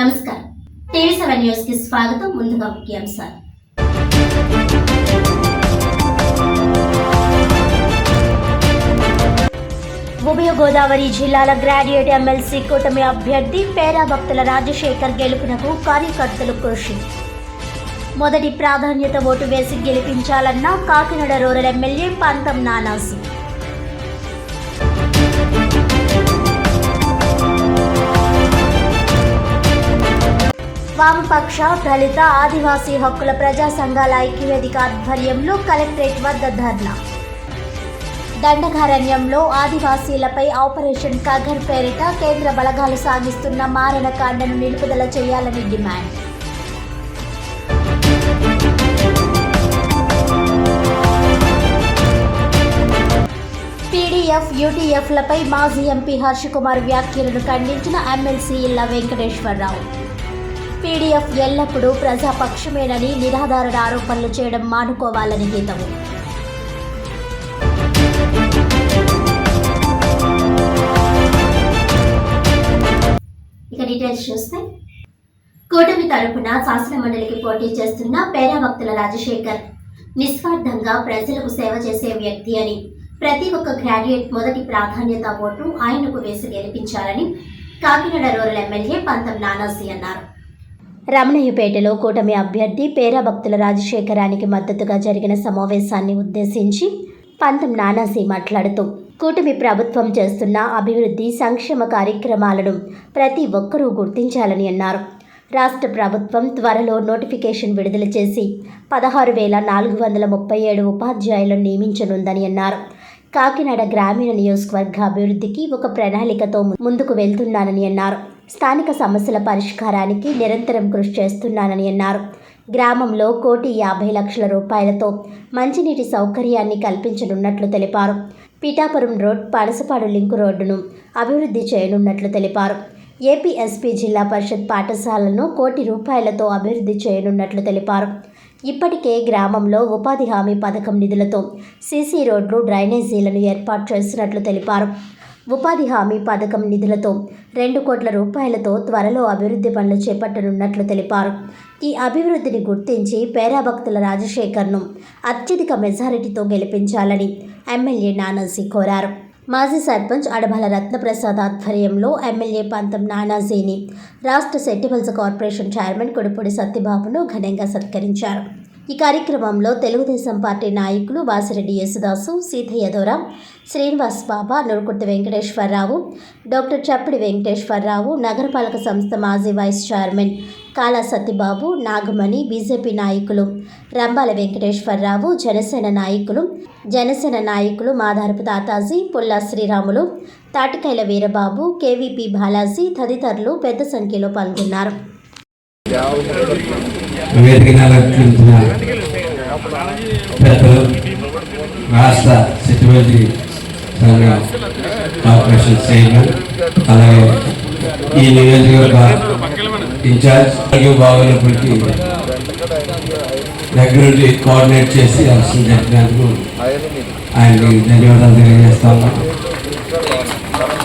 నమస్కారం. TV seven న్యూస్కి స్వాగతం. ముందుగా ముఖ్యాంశాలు. ఉభయ గోదావరి జిల్లాల గ్రాడ్యుయేట్ ఎమ్మెల్సీ కూటమి అభ్యర్థి పేరాభక్తుల రాజశేఖర్ గెలుపునకు కార్యకర్తలు కృషి. మొదటి ప్రాధాన్యత ఓటు వేసి గెలిపించాలన్న కాకినాడ రూరల్ ఎమ్మెల్యే పంతం నానాసి వామపక్ష దళిత ఆదివాసీ హక్కుల ప్రజా సంఘాల ఐక్యవేదిక ఆధ్వర్యంలో కలెక్టరేట్ వద్ద ధర్నా. దండకారణ్యంలో ఆదివాసీలపై ఆపరేషన్ కగర్ పేరిట కేంద్ర బలగాలు సాగిస్తున్న మారణకాండను నిలుపుదల చేయాలని డిమాండ్. పీడీఎఫ్ యూటీఎఫ్లపై మాజీ ఎంపీ హర్షకుమార్ వ్యాఖ్యలను ఖండించిన ఎమ్మెల్సీ ఇళ్ళ వెంకటేశ్వరరావు. పీడీఎఫ్ ఎల్లప్పుడూ ప్రజాపక్షమేనని నిరాధారణ ఆరోపణలు చేయడం మానుకోవాలని హితవు. ఇక డీటెయిల్స్ చూస్తే కూటమి తరపున శాసనమండలికి పోటీ చేస్తున్న పేరావక్తుల రాజశేఖర్. నిస్వార్థంగా ప్రజలకు సేవ చేసే వ్యక్తి అని ప్రతి ఒక్క గ్రాడ్యుయేట్ మొదటి ప్రాధాన్యత ఓటు ఆయనకు వేసి గెలిపించాలని కాకినాడ రూరల్ ఎమ్మెల్యే పంతం నానాజీ అన్నారు. రమణయ్యపేటలో కూటమి అభ్యర్థి పేరాభక్తుల రాజశేఖరానికి మద్దతుగా జరిగిన సమావేశాన్ని ఉద్దేశించి పంతం నానాసి మాట్లాడుతూ కూటమి ప్రభుత్వం చేస్తున్న అభివృద్ధి సంక్షేమ కార్యక్రమాలను ప్రతి ఒక్కరూ గుర్తించాలని అన్నారు. రాష్ట్ర ప్రభుత్వం త్వరలో నోటిఫికేషన్ విడుదల చేసి పదహారు వేల నాలుగు వందల ముప్పై ఏడు ఉపాధ్యాయులను నియమించనుందని అన్నారు. కాకినాడ గ్రామీణ నియోజకవర్గ అభివృద్ధికి ఒక ప్రణాళికతో ముందుకు వెళ్తున్నానని అన్నారు. స్థానిక సమస్యల పరిష్కారానికి నిరంతరం కృషి చేస్తున్నానని అన్నారు. గ్రామంలో కోటి యాభై లక్షల రూపాయలతో మంచినీటి సౌకర్యాన్ని కల్పించనున్నట్లు తెలిపారు. పీఠాపురం రోడ్ పనసపాడు లింకు రోడ్డును అభివృద్ధి చేయనున్నట్లు తెలిపారు. ఏపీఎస్పీ జిల్లా పరిషత్ పాఠశాలను కోటి రూపాయలతో అభివృద్ధి చేయనున్నట్లు తెలిపారు. ఇప్పటికే గ్రామంలో ఉపాధి హామీ పథకం నిధులతో సీసీ రోడ్లు డ్రైనేజీలను ఏర్పాటు చేస్తున్నట్లు తెలిపారు. ఉపాధి హామీ పథకం నిధులతో రెండు కోట్ల రూపాయలతో త్వరలో అభివృద్ధి పనులు చేపట్టనున్నట్లు తెలిపారు. ఈ అభివృద్ధిని గుర్తించి పేరాభక్తుల రాజశేఖర్ను అత్యధిక మెజారిటీతో గెలిపించాలని ఎమ్మెల్యే నానాజీ కోరారు. మాజీ సర్పంచ్ అడభల రత్నప్రసాద్ ఆధ్వర్యంలో ఎమ్మెల్యే పంతం నానాజీని రాష్ట్ర సెట్టివల్స్ కార్పొరేషన్ చైర్మన్ కొడుపూడి సత్యబాబును ఘనంగా సత్కరించారు. ఈ కార్యక్రమంలో తెలుగుదేశం పార్టీ నాయకులు వాసిరెడ్డి యేసుదాసు సీతయ్య దొర శ్రీనివాస్ బాబా నురుకుర్తి వెంకటేశ్వరరావు డాక్టర్ చప్పిడి వెంకటేశ్వరరావు నగరపాలక సంస్థ మాజీ వైస్ చైర్మన్ కాలా సత్యబాబు నాగమణి బీజేపీ నాయకులు రంబాల వెంకటేశ్వరరావు జనసేన నాయకులు జనసేన నాయకులు మాధారపు తాతాజీ పుల్లా శ్రీరాములు తాటికైల వీరబాబు కేవీపీ బాలాజీ తదితరులు పెద్ద సంఖ్యలో పాల్గొన్నారు. వేదికను అలంకరించిన పెద్దలు రాష్ట్ర సెక్యూరిటీ సంఘం కార్పొరేషన్ చైర్మన్ అలాగే ఈ నియోజకవర్గ ఇన్ఛార్జ్ ఆరోగ్యం బాగున్నప్పటికీ దగ్గరుండి కోఆర్డినేట్ చేసి అవసరం చెప్పినందుకు ఆయనకి ధన్యవాదాలు తెలియజేస్తాము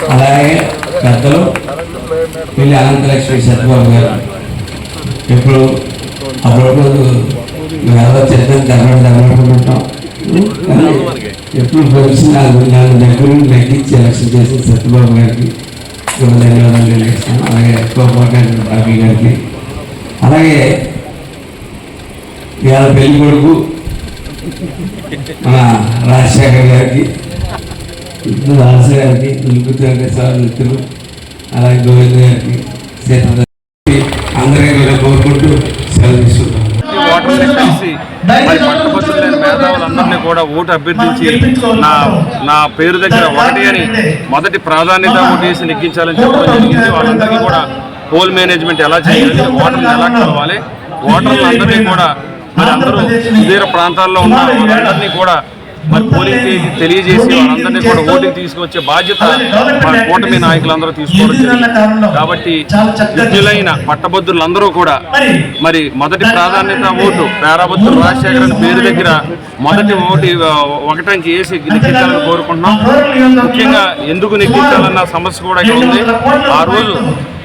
అలాగే పెద్దలు పిల్లి అనంతలక్ష్మి సత్యబాబు గారు ఇప్పుడు అప్పుడప్పుడు ఎలా తిరగడం దగ్గర దగ్గరుకుంటాం ఎప్పుడు కలిసి నాకు నన్ను దగ్గర నుండి నెగ్గించి ఎలక్షన్ చేసిన సత్యబాబు గారికి ధన్యవాదాలు తెలియజేస్తాను అలాగే కోపాటి బాబీ గారికి అలాగే ఇవాళ పెళ్ళి కొడుకు మన రాజశేఖర్ గారికి రాజశేఖర్ గారికి నిలుపుతూ వెంకటేశ్వర మిత్రులు అలాగే గోవింద్ గారికి సీత అందరికీ కూడా కోరుకుంటూ సెలవు తీసుకుంటాం ఈ ఓటర్ని కలిసి మరి పట్టభద్రులైన మేధావులందరినీ కూడా ఓటు అభ్యర్థించి నా నా పేరు దగ్గర ఒకటి అని మొదటి ప్రాధాన్యత ఓటు వేసి నెగ్గించాలని చెప్పడం జరిగింది వాళ్ళందరికీ కూడా పోల్ మేనేజ్మెంట్ ఎలా చేయాలి ఓటర్ని ఎలా కలవాలి ఓటర్లందరినీ కూడా మరి అందరూ సుదీర ప్రాంతాల్లో ఉన్న వాళ్ళందరినీ కూడా మరి పోలింగ్ చేసి తెలియజేసి వాళ్ళందరినీ కూడా ఓటుకి తీసుకొచ్చే బాధ్యత మా కూటమి నాయకులందరూ తీసుకోవడం జరిగింది. కాబట్టి విద్యులైన పట్టభద్రులందరూ కూడా మరి మొదటి ప్రాధాన్యత ఓటు పేరాభద్రులు రాజశేఖరన్ పేరు దగ్గర మొదటి ఆ, ఒకటానికి వేసి నెగ్గించాలని కోరుకుంటున్నాం. ముఖ్యంగా ఎందుకు నెగ్గించాలన్న సమస్య కూడా ఇక్కడ ఉంది. ఆ రోజు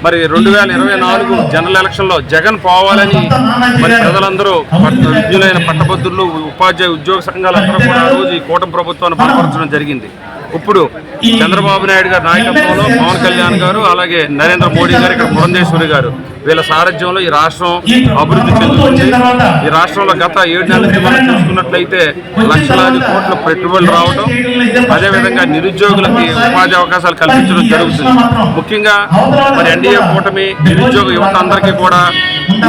మరి రెండు వేల ఇరవై నాలుగు జనరల్ ఎలక్షన్లో జగన్ పోవాలని మరి ప్రజలందరూ విజ్ఞులైన పట్టభద్రులు ఉపాధ్యాయ ఉద్యోగ సంఘాలందరూ కూడా ఆ రోజు ఈ కూటమి ప్రభుత్వాన్ని బలపరచడం జరిగింది. ఇప్పుడు చంద్రబాబు నాయుడు గారి నాయకత్వంలో పవన్ కళ్యాణ్ గారు అలాగే నరేంద్ర మోడీ గారు ఇక్కడ పురంధేశ్వరి గారు వీళ్ళ సారథ్యంలో ఈ రాష్ట్రం అభివృద్ధి చెందుతుంది. ఈ రాష్ట్రంలో గత ఏడు నెలల నుంచి మనం చూసుకున్నట్లయితే లక్షలాది కోట్ల పెట్టుబడులు రావడం అదేవిధంగా నిరుద్యోగులకి ఉపాధి అవకాశాలు కల్పించడం జరుగుతుంది. ముఖ్యంగా మరి ఎన్డీఏ కూటమి నిరుద్యోగ యువత అందరికీ కూడా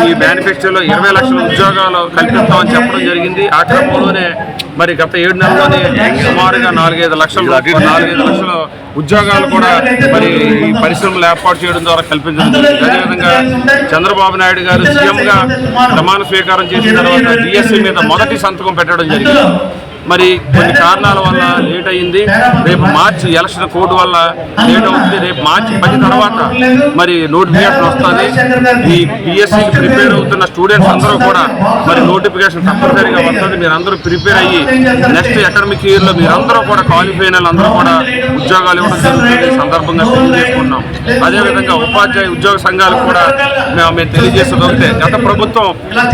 ఈ మేనిఫెస్టోలో ఇరవై లక్షల ఉద్యోగాలు కల్పిస్తామని చెప్పడం జరిగింది. ఆ క్రమంలోనే మరి గత ఏడు నెలల్లోనే సుమారుగా నాలుగైదు లక్షలు నాలుగైదు లక్షల ఉద్యోగాలు కూడా మరి పరిశ్రమలు ఏర్పాటు చేయడం ద్వారా కల్పించడం జరిగింది. అదేవిధంగా చంద్రబాబు నాయుడు గారు సీఎంగా ప్రమాణ స్వీకారం చేసిన తర్వాత డిఎస్సీ మీద మొదటి సంతకం పెట్టడం జరిగింది. మరి కొన్ని కారణాల వల్ల లేట్ అయింది రేపు మార్చి ఎలక్షన్ కోడ్ వల్ల లేట్ అవుతుంది. రేపు మార్చి పది తర్వాత మరి నోటిఫికేషన్ వస్తుంది. ఈ బిఎస్సి ప్రిపేర్ అవుతున్న స్టూడెంట్స్ అందరూ కూడా మరి నోటిఫికేషన్ తప్పనిసరిగా వస్తుంది. మీరు అందరూ ప్రిపేర్ అయ్యి నెక్స్ట్ అకాడమిక్ ఇయర్లో మీరందరూ కూడా క్వాలిఫై అందరూ కూడా ఉద్యోగాలు ఇవ్వడం జరుగుతుంది. సందర్భంగా తెలియజేసుకున్నాం అదేవిధంగా ఉపాధ్యాయ ఉద్యోగ సంఘాలకు కూడా మేము మేము గత ప్రభుత్వం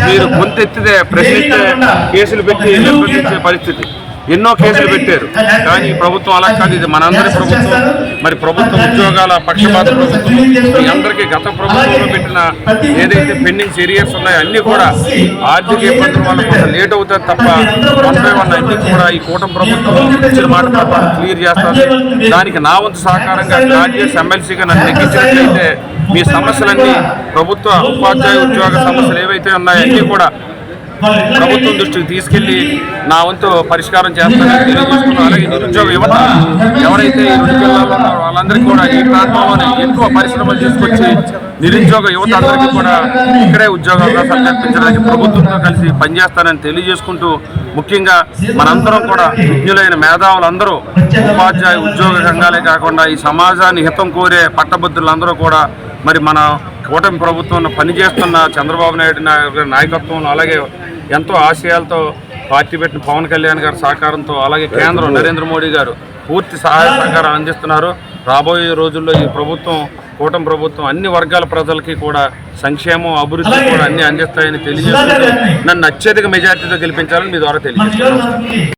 మీరు గొంతెత్తితే ప్రశ్నిస్తే కేసులు పెట్టి నిర్బంధించే పరిస్థితి. ఎన్నో కేసులు పెట్టారు. కానీ ప్రభుత్వం అలా కాదు. ఇది మనందరి ప్రభుత్వం. మరి ప్రభుత్వ ఉద్యోగాల పక్షపాత ప్రభుత్వం. మీ అందరికీ గత ప్రభుత్వంలో పెట్టిన ఏదైతే పెండింగ్ ఏరియాస్ ఉన్నాయో అన్ని కూడా ఆర్థిక ఇబ్బందుల వల్ల కొంత లేట్ అవుతుంది తప్ప వన్ బై వన్ అన్ని కూడా ఈ కూటమి ప్రభుత్వం ఇచ్చిన మాట ప్రకారం క్లియర్ చేస్తారు దానికి నా వంతు సహకారంగా గ్రాడ్యుయేట్స్ ఎమ్మెల్సీగా నన్ను నెగ్గించినట్లయితే మీ సమస్యలన్నీ ప్రభుత్వ ఉపాధ్యాయ ఉద్యోగ సమస్యలు ఏవైతే ఉన్నాయో అన్నీ కూడా ప్రభుత్వం దృష్టికి తీసుకెళ్ళి నా వంతు పరిష్కారం చేస్తానని తెలియజేస్తున్నాను అలాగే నిరుద్యోగ యువత ఎవరైతే ఈ రెండు జిల్లాల్లో ఉన్నారో వాళ్ళందరికీ కూడా ఈ ప్రాంతంలోనే ఎక్కువ పరిశ్రమలు తీసుకొచ్చి నిరుద్యోగ యువత అందరికీ కూడా ఇక్కడే ఉద్యోగ అవకాశాలు కల్పించడానికి ప్రభుత్వంతో కలిసి పనిచేస్తానని తెలియజేసుకుంటూ ముఖ్యంగా మనందరం కూడా విజ్ఞులైన మేధావులందరూ ఉపాధ్యాయ ఉద్యోగ సంఘాలే కాకుండా ఈ సమాజాన్ని హితం కోరే పట్టభద్రులందరూ కూడా మరి మన కూటమి ప్రభుత్వంలో పనిచేస్తున్న చంద్రబాబు నాయుడు నా- నాయకత్వంలో అలాగే ఎంతో ఆశయాలతో పార్టీ పెట్టిన పవన్ కళ్యాణ్ గారి సహకారంతో అలాగే కేంద్రం నరేంద్ర మోడీ గారు పూర్తి సహాయ సహకారం అందిస్తున్నారు. రాబోయే రోజుల్లో ఈ ప్రభుత్వం కూటమి ప్రభుత్వం అన్ని వర్గాల ప్రజలకి కూడా సంక్షేమం అభివృద్ధి కూడా అన్ని అందిస్తాయని తెలియజేస్తూ నన్ను అత్యధిక మెజార్టీతో గెలిపించాలని మీ ద్వారా తెలియజేస్తున్నాను.